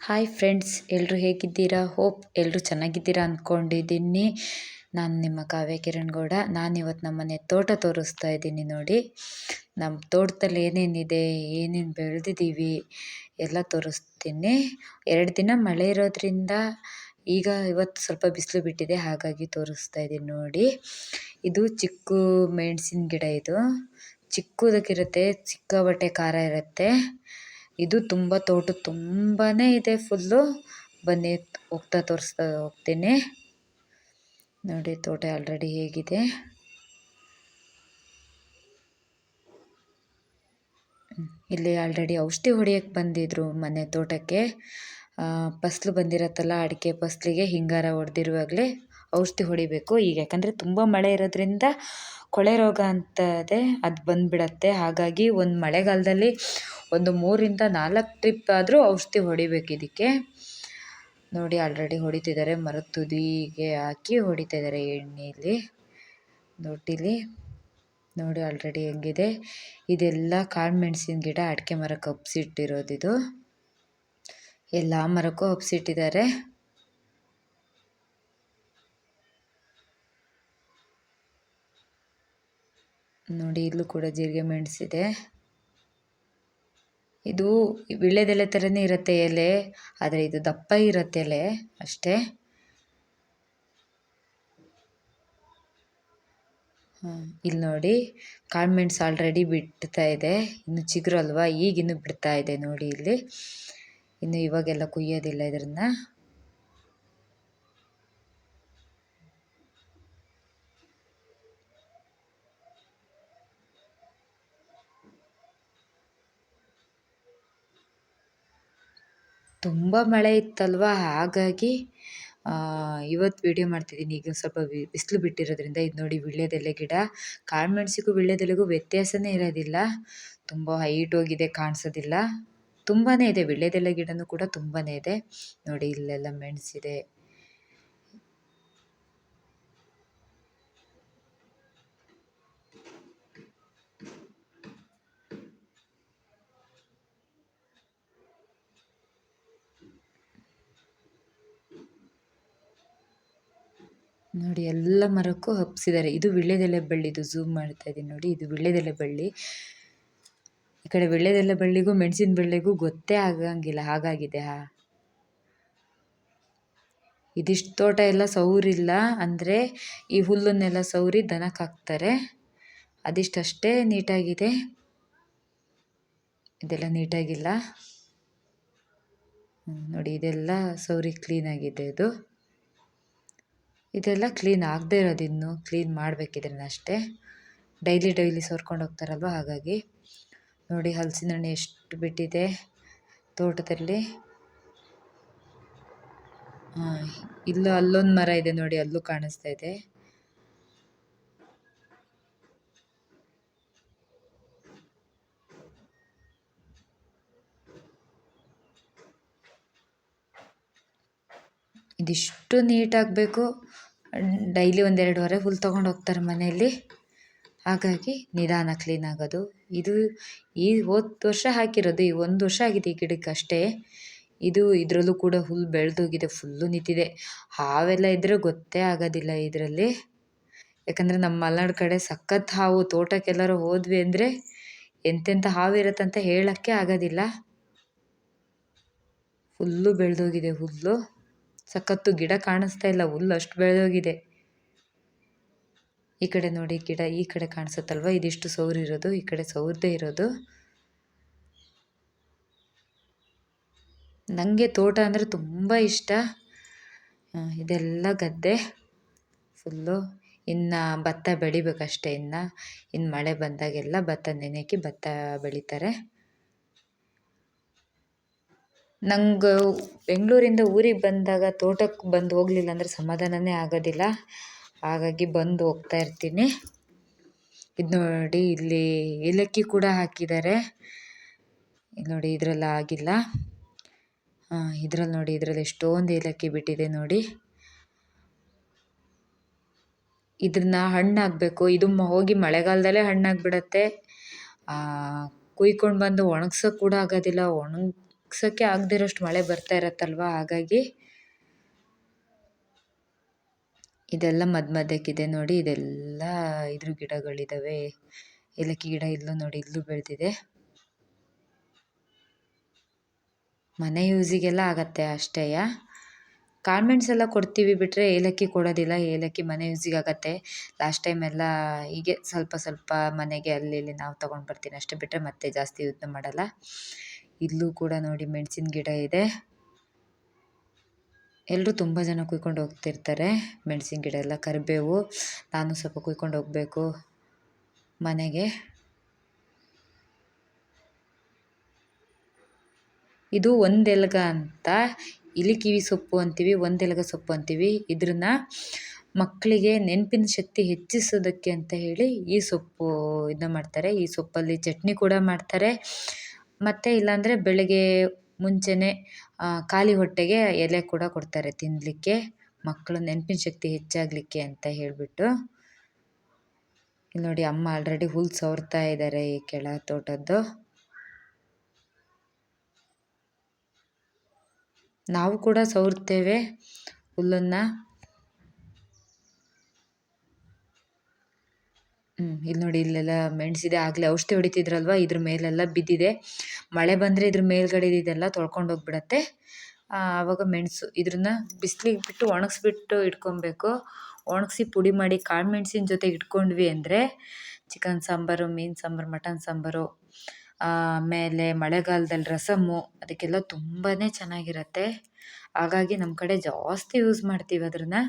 Hi friends ಎಲ್ಲರೂ ಹೇಗಿದ್ದೀರಾ? Hope ಎಲ್ಲರೂ ಚೆನ್ನಾಗಿದ್ದೀರಾ ಅಂದ್ಕೊಂಡಿದ್ದೀನಿ ನಾನು ನಿಮ್ಮ ಕಾವ್ಯ ಕಿರಣ್ ಗೌಡ. ನಾನಿವತ್ತು ನಮ್ಮ ಮನೆ ತೋಟ ತೋರಿಸ್ತಾ ಇದ್ದೀನಿ ನೋಡಿ. ನಮ್ಮ ತೋಟದಲ್ಲಿ ಏನೇನಿದೆ, ಏನೇನು ಬೆಳೆದಿದ್ದೀವಿ ಎಲ್ಲ ತೋರಿಸ್ತೀನಿ. ಎರಡು ದಿನ ಮಳೆ ಇರೋದ್ರಿಂದ ಈಗ ಇವತ್ತು ಸ್ವಲ್ಪ ಬಿಸಿಲು ಬಿಟ್ಟಿದೆ, ಹಾಗಾಗಿ ತೋರಿಸ್ತಾ ಇದ್ದೀನಿ ನೋಡಿ. ಇದು ಚಿಕ್ಕ ಮೆಣಸಿನ ಗಿಡ ಇದು. ಚಿಕ್ಕದಕ್ಕಿರುತ್ತೆ ಸಿಕ್ಕಾಪಟ್ಟೆ ಖಾರ ಇರುತ್ತೆ. ಇದು ತುಂಬ ತೋಟ ತುಂಬಾ ಇದೆ ಫುಲ್ಲು. ಬನ್ನಿ, ಹೋಗ್ತಾ ತೋರಿಸ್ತಾ ಹೋಗ್ತೀನಿ. ನೋಡಿ, ತೋಟ ಆಲ್ರೆಡಿ ಹೇಗಿದೆ. ಇಲ್ಲಿ ಆಲ್ರೆಡಿ ಔಷಧಿ ಹೊಡಿಯೋಕ್ಕೆ ಬಂದಿದ್ರು ಮನೆ ತೋಟಕ್ಕೆ. ಫಸ್ಲು ಬಂದಿರತ್ತಲ್ಲ, ಅಡಿಕೆ ಫಸ್ಲಿಗೆ ಹಿಂಗಾರ ಹೊಡೆದಿರುವಾಗಲೇ. ಔಷಧಿ ಹೊಡಿಬೇಕು. ಈಗ ಯಾಕಂದರೆ ತುಂಬ ಮಳೆ ಇರೋದ್ರಿಂದ ಕೊಳೆ ರೋಗ ಅಂತದೆ ಅದು ಬಂದುಬಿಡತ್ತೆ. ಹಾಗಾಗಿ ಒಂದು ಮಳೆಗಾಲದಲ್ಲಿ ಒಂದು ಮೂರಿಂದ ನಾಲ್ಕು ಟ್ರಿಪ್ ಆದರೂ ಔಷಧಿ ಹೊಡಿಬೇಕು ಇದಕ್ಕೆ. ನೋಡಿ, ಆಲ್ರೆಡಿ ಹೊಡಿತಿದ್ದಾರೆ. ಮರದ ತುದಿಗೆ ಹಾಕಿ ಹೊಡಿತಾ ಇದ್ದಾರೆ ಎಣ್ಣೆಯಲ್ಲಿ ದೊಡ್ಡಿಲಿ ನೋಡಿ, ಆಲ್ರೆಡಿ ಹೆಂಗಿದೆ. ಇದೆಲ್ಲ ಕಾಳು ಮೆಣಸಿನ ಗಿಡ ಅಡಿಕೆ ಮರಕ್ಕೆ ಹಬ್ಸಿಟ್ಟಿರೋದು ಇದು. ಎಲ್ಲ ಮರಕ್ಕೂ ಹಬ್ಸಿಟ್ಟಿದ್ದಾರೆ ನೋಡಿ, ಇಲ್ಲೂ ಕೂಡ ಜೀರಿಗೆ ಮೆಣಸಿದೆ. ಇದು ವೀಳ್ಯದೆಲೆ ಥರನೇ ಇರುತ್ತೆ ಎಲೆ, ಆದರೆ ಇದು ದಪ್ಪ ಇರುತ್ತೆ ಎಲೆ ಅಷ್ಟೇ. ಇಲ್ಲಿ ನೋಡಿ ಕಾಳುಮೆಣ್ಸು ಆಲ್ರೆಡಿ ಬಿಡ್ತಾ ಇದೆ. ಇನ್ನು ಚಿಗುರಲ್ವಾ? ಈಗಿನ್ನು ಬಿಡ್ತಾ ಇದೆ ನೋಡಿ ಇಲ್ಲಿ. ಇನ್ನು ಇವಾಗೆಲ್ಲ ಕುಯ್ಯೋದಿಲ್ಲ ಇದನ್ನು ತುಂಬ ಮಳೆ ಇತ್ತಲ್ವ? ಹಾಗಾಗಿ ಇವತ್ತು ವೀಡಿಯೋ ಮಾಡ್ತಿದ್ದೀನಿ. ಈಗ ಸ್ವಲ್ಪ ಬಿಸಿಲು ಬಿಟ್ಟಿರೋದ್ರಿಂದ ಇದು ನೋಡಿ ವೀಳ್ಯದೆಲೆ ಗಿಡ. ಕಾಳುಮೆಣ್ಸಿಗೂ ವೀಳ್ಯದೆಲೆಗೂ ವ್ಯತ್ಯಾಸನೇ ಇರೋದಿಲ್ಲ. ತುಂಬ ಹೈಟ್ ಹೋಗಿದೆ, ಕಾಣಿಸೋದಿಲ್ಲ. ತುಂಬಾ ಇದೆ. ವೀಳ್ಯದೆಲೆ ಗಿಡನೂ ಕೂಡ ತುಂಬಾ ಇದೆ. ನೋಡಿ, ಇಲ್ಲೆಲ್ಲ ಮೆಣಸಿದೆ. ನೋಡಿ, ಎಲ್ಲ ಮರಕ್ಕೂ ಹಬ್ಸಿದ್ದಾರೆ. ಇದು ವೀಳ್ಯದೆಲೆ ಬಳ್ಳಿದು ಝೂಮ್ ಮಾಡ್ತಾ ಇದ್ದೀನಿ ನೋಡಿ, ಇದು ವೀಳ್ಯದೆಲೆ ಬಳ್ಳಿ ಈ ಕಡೆ ವೀಳ್ಯದೆಲೆ ಬಳ್ಳಿಗೂ ಮೆಣಸಿನ ಬಳ್ಳಿಗೂ ಗೊತ್ತೇ ಆಗಂಗಿಲ್ಲ, ಹಾಗಾಗಿದೆ. ಹಾ ಇದಿಷ್ಟು ತೋಟ ಎಲ್ಲ ಸೌರಿಲ್ಲ ಅಂದರೆ ಈ ಹುಲ್ಲನ್ನೆಲ್ಲ ಸೌರಿ ದನಕ್ಕೆ ಹಾಕ್ತಾರೆ. ಅದಿಷ್ಟಷ್ಟೇ ನೀಟಾಗಿದೆ. ಇದೆಲ್ಲ ನೀಟಾಗಿಲ್ಲ. ನೋಡಿ, ಇದೆಲ್ಲ ಸೌರಿ ಕ್ಲೀನಾಗಿದೆ ಇದು ಇದೆಲ್ಲ ಕ್ಲೀನ್ ಆಗದೇ ಇರೋದು ಇನ್ನು. ಕ್ಲೀನ್ ಮಾಡಬೇಕು ಅಷ್ಟೇ ಡೈಲಿ ಡೈಲಿ ಸೋರ್ಕೊಂಡು ಹೋಗ್ತಾರಲ್ವ ಹಾಗಾಗಿ. ನೋಡಿ ಹಲಸಿನ ಹಣ್ಣು ಎಷ್ಟು ಬಿಟ್ಟಿದೆ ತೋಟದಲ್ಲಿ. ಇಲ್ಲೂ ಅಲ್ಲೊಂದು ಮರ ಇದೆ ನೋಡಿ, ಅಲ್ಲೂ ಕಾಣಿಸ್ತಾ ಇದೆ. ಇದಿಷ್ಟು ನೀಟಾಗಬೇಕು ಡೈಲಿ ಒಂದೆರಡುವರೆ ಹುಲ್ಲು ತೊಗೊಂಡು ಹೋಗ್ತಾರೆ ಮನೆಯಲ್ಲಿ. ಹಾಗಾಗಿ ನಿಧಾನ ಕ್ಲೀನ್ ಆಗೋದು. ಇದು ಈ ಹೋದ ವರ್ಷ ಹಾಕಿರೋದು, ಈ ಒಂದು ವರ್ಷ ಆಗಿದೆ ಈ ಗಿಡಕ್ಕೆ ಅಷ್ಟೇ. ಇದು ಇದರಲ್ಲೂ ಕೂಡ ಹುಲ್ಲು ಬೆಳೆದೋಗಿದೆ ಫುಲ್ಲು ನಿಂತಿದೆ. ಹಾವೆಲ್ಲ ಇದ್ದರೆ ಗೊತ್ತೇ ಆಗೋದಿಲ್ಲ ಇದರಲ್ಲಿ. ಯಾಕಂದರೆ ನಮ್ಮ ಮಲೆನಾಡು ಕಡೆ ಸಖತ್ ಹಾವು, ತೋಟಕ್ಕೆಲ್ಲರೂ ಹೋದ್ವಿ ಅಂದರೆ ಎಂತೆಂಥ ಹಾವು ಇರುತ್ತಂತ ಹೇಳೋಕ್ಕೆ ಆಗೋದಿಲ್ಲ. ಫುಲ್ಲು ಬೆಳೆದೋಗಿದೆ ಹುಲ್ಲು ಸಖತ್ತು ಗಿಡ ಕಾಣಿಸ್ತಾ ಇಲ್ಲ, ಹುಲ್ಲು ಅಷ್ಟು ಬೆಳೆದೋಗಿದೆ. ಈ ಕಡೆ ನೋಡಿ ಗಿಡ ಈ ಕಡೆ ಕಾಣಿಸುತ್ತಲ್ವ? ಇದಿಷ್ಟು ಸೌರಿರೋದು, ಈ ಕಡೆ ಸೌರ್ದೇ ಇರೋದು. ನನಗೆ ತೋಟ ಅಂದರೆ ತುಂಬ ಇಷ್ಟ. ಇದೆಲ್ಲ ಗದ್ದೆ. ಫುಲ್ಲು ಇನ್ನು ಭತ್ತ ಬೆಳಿಬೇಕಷ್ಟೇ ಇನ್ನು. ಇನ್ನು ಮಳೆ ಬಂದಾಗೆಲ್ಲ ಭತ್ತ ನೆನೆಯೋಕ್ಕೆ ಭತ್ತ ಬೆಳೀತಾರೆ. ನಂಗೆ ಬೆಂಗಳೂರಿಂದ ಊರಿಗೆ ಬಂದಾಗ ತೋಟಕ್ಕೆ ಬಂದು ಹೋಗಲಿಲ್ಲ ಅಂದರೆ ಸಮಾಧಾನವೇ ಆಗೋದಿಲ್ಲ. ಹಾಗಾಗಿ ಬಂದು ಹೋಗ್ತಾ ಇರ್ತೀನಿ. ಇದು ನೋಡಿ ಇಲ್ಲಿ ಏಲಕ್ಕಿ ಕೂಡ ಹಾಕಿದ್ದಾರೆ. ನೋಡಿ ಇದರಲ್ಲಿ ಆಗಿಲ್ಲ. ಇದ್ರಲ್ಲಿ ನೋಡಿ ಇದರಲ್ಲಿ ಎಷ್ಟೊಂದು ಏಲಕ್ಕಿ ಬಿಟ್ಟಿದೆ ನೋಡಿ. ಇದನ್ನ ಹಣ್ಣಾಗಬೇಕು ಇದು ಹೋಗಿ ಮಳೆಗಾಲದಲ್ಲೇ ಹಣ್ಣಾಗಿಬಿಡತ್ತೆ ಕುಯ್ಕೊಂಡು ಬಂದು ಒಣಗ್ಸೋಕೆ ಕೂಡ ಆಗೋದಿಲ್ಲ. ಒಣಗಿ ತೆಗ್ಸೋಕ್ಕೆ ಆಗದಿರೋಷ್ಟು ಮಳೆ ಬರ್ತಾ ಇರತ್ತಲ್ವ? ಹಾಗಾಗಿ ಇದೆಲ್ಲ ಮಧ್ಯ ಮಧ್ಯಕ್ಕಿದೆ ನೋಡಿ, ಇದೆಲ್ಲ ಇದ್ರ ಗಿಡಗಳಿದ್ದಾವೆ ಏಲಕ್ಕಿ ಗಿಡ ಇಲ್ಲೂ ನೋಡಿ, ಇಲ್ಲೂ ಬೆಳೆದಿದೆ. ಮನೆ ಯೂಸಿಗೆಲ್ಲ ಆಗತ್ತೆ ಅಷ್ಟೇ ಕಾಳ್ಮೆಣ್ಸ್ ಎಲ್ಲ ಕೊಡ್ತೀವಿ ಬಿಟ್ಟರೆ ಏಲಕ್ಕಿ ಕೊಡೋದಿಲ್ಲ, ಏಲಕ್ಕಿ ಮನೆ ಯೂಸಿಗೆ ಆಗತ್ತೆ. ಲಾಸ್ಟ್ ಟೈಮ್ ಎಲ್ಲ ಹೀಗೆ ಸ್ವಲ್ಪ ಸ್ವಲ್ಪ ಮನೆಗೆ ಅಲ್ಲಿ ಇಲ್ಲಿ ನಾವು ತೊಗೊಂಡು ಬರ್ತೀನಿ ಅಷ್ಟೇ ಬಿಟ್ಟರೆ ಮತ್ತೆ ಜಾಸ್ತಿ ಯೂಸ್ ಮಾಡಲ್ಲ. ಇಲ್ಲೂ ಕೂಡ ನೋಡಿ ಮೆಣಸಿನ ಗಿಡ ಇದೆ. ಎಲ್ಲರೂ ತುಂಬ ಜನ ಕುಯ್ಕೊಂಡು ಹೋಗ್ತಿರ್ತಾರೆ ಮೆಣಸಿನ ಗಿಡ ಎಲ್ಲ. ಕರಿಬೇವು, ನಾನು ಸ್ವಲ್ಪ ಕುಯ್ಕೊಂಡು ಹೋಗಬೇಕು ಮನೆಗೆ. ಇದು ಒಂದೆಲಗ ಅಂತ ಇಲಿ ಕಿವಿ ಸೊಪ್ಪು ಅಂತೀವಿ, ಒಂದೆಲಗ ಸೊಪ್ಪು ಅಂತೀವಿ. ಇದ್ರನ್ನ ಮಕ್ಕಳಿಗೆ ನೆನಪಿನ ಶಕ್ತಿ ಹೆಚ್ಚಿಸೋದಕ್ಕೆ ಅಂತ ಹೇಳಿ ಈ ಸೊಪ್ಪು ಇದನ್ನ ಮಾಡ್ತಾರೆ. ಈ ಸೊಪ್ಪಲ್ಲಿ ಚಟ್ನಿ ಕೂಡ ಮಾಡ್ತಾರೆ. ಮತ್ತು ಇಲ್ಲಾಂದರೆ ಬೆಳಗ್ಗೆ ಮುಂಚೆಯೇ ಖಾಲಿ ಹೊಟ್ಟೆಗೆ ಎಲೆ ಕೂಡ ಕೊಡ್ತಾರೆ ತಿನ್ನಲಿಕ್ಕೆ ಮಕ್ಕಳ ನೆನಪಿನ ಶಕ್ತಿ ಹೆಚ್ಚಾಗಲಿಕ್ಕೆ ಅಂತ ಹೇಳಿಬಿಟ್ಟು. ಇಲ್ಲಿ ನೋಡಿ ಅಮ್ಮ ಆಲ್ರೆಡಿ ಹುಲ್ಲು ಸವರ್ತಾ ಇದ್ದಾರೆ ಈ ಕೆಳ ತೋಟದ್ದು. ನಾವು ಕೂಡ ಸವರ್ತೇವೆ ಹುಲ್ಲನ್ನು. ಇಲ್ಲಿ ನೋಡಿ, ಇಲ್ಲೆಲ್ಲ ಮೆಣಸಿದೆ, ಆಗಲೇ ಔಷಧಿ ಹೊಡಿತಿದ್ರಲ್ವ? ಇದ್ರ ಮೇಲೆಲ್ಲ ಬಿದ್ದಿದೆ. ಮಳೆ ಬಂದರೆ ಇದ್ರ ಮೇಲ್ಗಡೆ ಇದೆಲ್ಲ ತೊಳ್ಕೊಂಡು ಹೋಗ್ಬಿಡತ್ತೆ. ಆವಾಗ ಮೆಣಸು, ಇದ್ರನ್ನ ಬಿಸಿಲಿಗೆ ಬಿಟ್ಟು ಒಣಗಿಸ್ಬಿಟ್ಟು ಇಟ್ಕೊಬೇಕು. ಒಣಗಿಸಿ ಪುಡಿ ಮಾಡಿ ಕಾಳು ಮೆಣಸಿನ ಜೊತೆ ಇಟ್ಕೊಂಡ್ವಿ ಅಂದರೆ ಚಿಕನ್ ಸಾಂಬಾರು, ಮೀನು ಸಾಂಬಾರು, ಮಟನ್ ಸಾಂಬಾರು ಆಮೇಲೆ ಮಳೆಗಾಲದಲ್ಲಿ ರಸಮ್ಮು ಅದಕ್ಕೆಲ್ಲ ತುಂಬಾ ಚೆನ್ನಾಗಿರತ್ತೆ. ಹಾಗಾಗಿ ನಮ್ಮ ಕಡೆ ಜಾಸ್ತಿ ಯೂಸ್ ಮಾಡ್ತೀವಿ ಅದನ್ನು